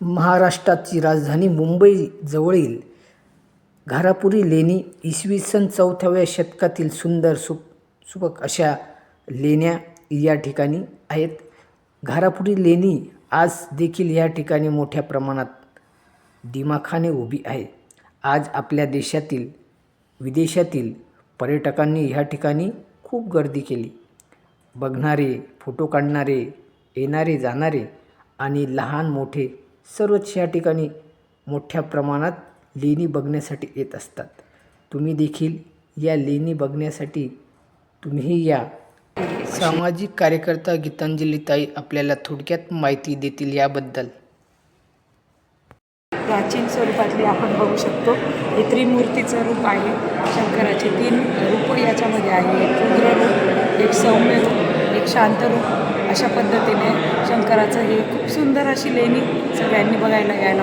महाराष्ट्राची राजधानी मुंबई जवळील घारापुरी लेणी इसवी सन चौथ्याव्या शतकातील सुंदर सुप सुबक अशा लेण्या या ठिकाणी आहेत. घारापुरी लेणी आज देखील या ठिकाणी मोठ्या प्रमाणात दिमाखाने उभी आहे. आज आपल्या देशातील विदेशातील पर्यटकांनी ह्या ठिकाणी खूप गर्दी केली. बघणारे फोटो काढणारे येणारे जाणारे आणि लहान मोठे सर्वच या ठिकाणी मोठ्या प्रमाणात लेणी बघण्यासाठी येत असतात. तुम्ही देखील या लेणी बघण्यासाठी तुम्ही या. सामाजिक कार्यकर्ता गीतांजलीताई आपल्याला थोडक्यात माहिती देतील याबद्दल. प्राचीन स्वरूपातली आपण बघू शकतो. हे त्रिमूर्तीचं रूप आहे. शंकराचे तीन रूप याच्यामध्ये आहे. एक रुद्र रूप एक सौम्य रूप शांत रूप अशा पद्धतीने शंकराचं हे खूप सुंदर अशी लेणी सगळ्यांनी बघायला यायला